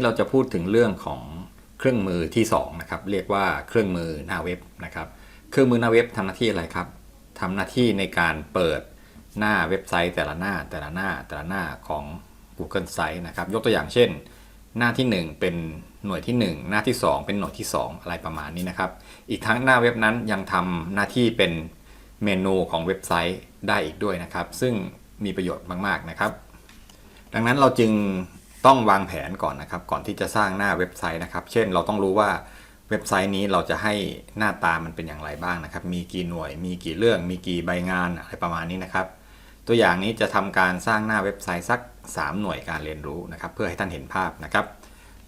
ที่เราจะพูดถึงเรื่องของเครื่องมือที่2นะครับเรียกว่าเครื่องมือหน้าเว็บนะครับ เครื่องมือหน้าเว็บทำหน้าที่อะไรครับทำหน้าที่ในการเปิดหน้าเว็บไซต์แต่ละหน้าแต่ละหน้าแต่ละหน้าของ Google Site นะครับ ยกตัวอย่างเช่น หน้าที่ 1 เป็นหน่วยที่ 1 หน้าที่ 2 เป็นหน่วยที่ 2 อะไรประมาณนี้นะครับ อีกทั้งหน้าเว็บนั้นยังทำหน้าที่เป็นเมนูของเว็บไซต์ได้อีกด้วยนะครับ ซึ่งมีประโยชน์มาก ๆ นะครับ ดังนั้นเราจึง ต้องวางแผนก่อนนะครับ ก่อนที่จะสร้างหน้าเว็บไซต์นะครับ เช่นเราต้องรู้ว่าเว็บไซต์นี้เราจะให้หน้าตามันเป็นอย่างไรบ้างนะครับ มีกี่หน่วย มีกี่เรื่อง มีกี่ใบงานอะไรประมาณนี้นะครับ ตัวอย่างนี้จะทำการสร้างหน้าเว็บไซต์สัก 3 หน่วยการเรียนรู้นะครับ เพื่อให้ท่านเห็นภาพนะครับ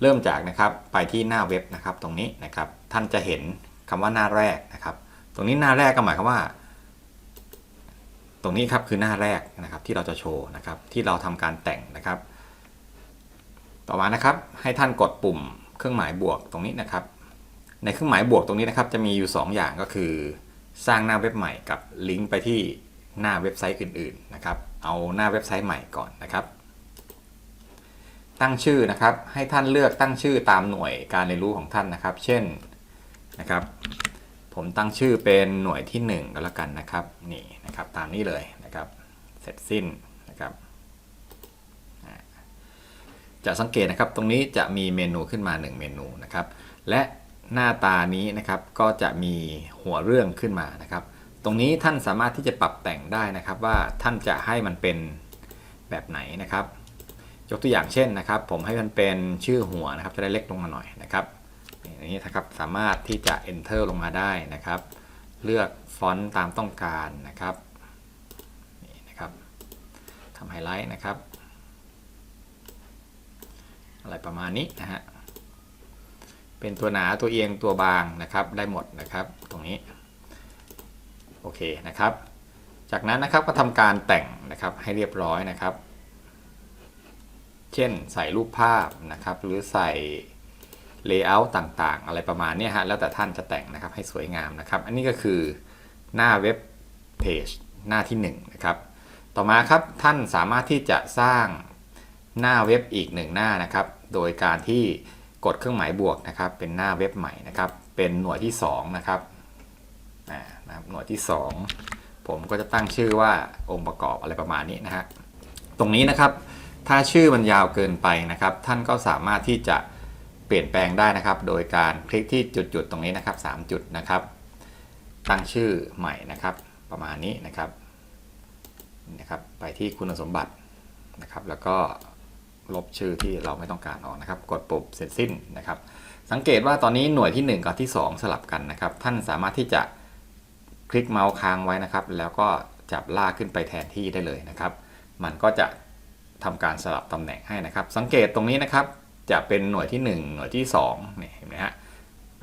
เริ่มจากนะครับไปที่หน้าเว็บนะครับ ตรงนี้นะครับ ท่านจะเห็นคำว่าหน้าแรกนะครับ ตรงนี้หน้าแรกก็หมายความว่า ตรงนี้ครับคือหน้าแรกนะครับที่เราจะโชว์นะครับ ที่เราทำการแต่งนะครับ ต่อมานะครับ ให้ท่านกดปุ่มเครื่องหมายบวกตรงนี้นะครับ ในเครื่องหมายบวกตรงนี้นะครับ จะมีอยู่ 2 อย่างก็คือ สร้างหน้าเว็บใหม่กับลิงก์ไปที่หน้าเว็บไซต์อื่นๆนะครับ เอาหน้าเว็บไซต์ใหม่ก่อนนะครับ ตั้งชื่อนะครับ ให้ท่านเลือกตั้งชื่อตามหน่วยการเรียนรู้ของท่านนะครับ เช่นนะครับ ผมตั้งชื่อเป็นหน่วยที่1ก็แล้วกันนะครับ นี่นะครับ ตามนี้เลยนะครับ เสร็จสิ้นนะครับ จะสังเกตนะครับตรงนี้จะมีเมนูขึ้นมา 1 เมนูนะครับ และหน้าตานี้นะครับก็จะมีหัวเรื่องขึ้นมานะครับ ตรงนี้ท่านสามารถที่จะปรับแต่งได้นะครับว่าท่านจะให้มันเป็นแบบไหนนะครับ ยกตัวอย่างเช่นนะครับ ผมให้มันเป็นชื่อหัวนะครับจะได้เล็กลงมาหน่อยนะครับอย่างนี้นะครับสามารถที่จะ enter ลงมาได้นะครับ เลือกฟอนต์ตามต้องการนะครับนี่นะครับทำไฮไลท์นะครับ อะไรประมาณนี้นะฮะ เป็นตัวหนาตัวเอียงตัวบางนะครับ ได้หมดนะครับตรงนี้ โอเคนะครับ จากนั้นนะครับก็ทำการแต่งนะครับให้เรียบร้อยนะครับ เช่นใส่รูปภาพนะครับ หรือใส่ Layout ต่างๆ อะไรประมาณนี้ฮะ แล้วแต่ท่านจะแต่งนะครับให้สวยงามนะครับ อันนี้ก็คือหน้าเว็บเพจหน้าที่1นงนะครับ ต่อมาครับท่านสามารถที่จะสร้าง หน้าเว็บอีกหนึ่งหน้านะครับ โดยการที่กดเครื่องหมายบวกนะครับ เป็นหน้าเว็บใหม่นะครับ เป็นหน่วยที่2นะครับอ่านะครับหน่วยที่ 2 ผมก็จะตั้งชื่อว่าองค์ประกอบอะไรประมาณนี้นะฮะตรงนี้นะครับ ถ้าชื่อมันยาวเกินไปนะครับ ท่านก็สามารถที่จะเปลี่ยนแปลงได้นะครับ โดยการคลิกที่จุดๆตรงนี้นะครับ 3 จุดนะครับ ตั้งชื่อใหม่นะครับ ประมาณนี้นะครับนะครับ ไปที่คุณสมบัตินะครับ แล้วก็ ลบชื่อที่เราไม่ต้องการออกนะครับ กดปุ่มเสร็จสิ้นนะครับ สังเกตว่าตอนนี้หน่วยที่ 1 กับที่ 2 สลับกันนะครับ ท่านสามารถที่จะคลิกเมาส์ค้างไว้นะครับ แล้วก็จับลากขึ้นไปแทนที่ได้เลยนะครับ มันก็จะทำการสลับตำแหน่งให้นะครับ สังเกตตรงนี้นะครับ จะเป็นหน่วยที่ 1 หน่วยที่2นี่เห็นไหมฮะ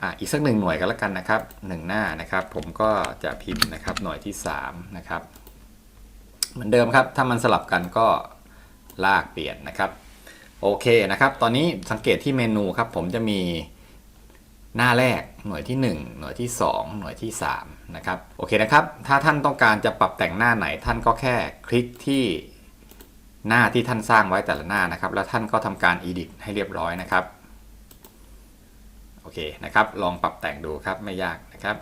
อะอีกสักหนึ่งหน่วยกันแล้วกันนะครับหนึ่งหน้านะครับ ผมก็จะพิมพ์นะครับหน่วยที่3นะครับ เหมือนเดิมครับ ถ้ามันสลับกันก็ลากเปลี่ยนนะครับ โอเคนะครับ ตอนนี้สังเกตที่เมนูครับ ผมจะมีหน้าแรกหน่วยที่ 1 หน่วยที่ 2 หน่วยที่3นะครับโอเคนะครับ ถ้าท่านต้องการจะปรับแต่งหน้าไหน ท่านก็แค่คลิกที่หน้าที่ท่านสร้างไว้แต่ละหน้านะครับ แล้วท่านก็ทำการ edit ให้เรียบร้อยนะครับโอเคนะครับ ลองปรับแต่งดูครับไม่ยากนะครับ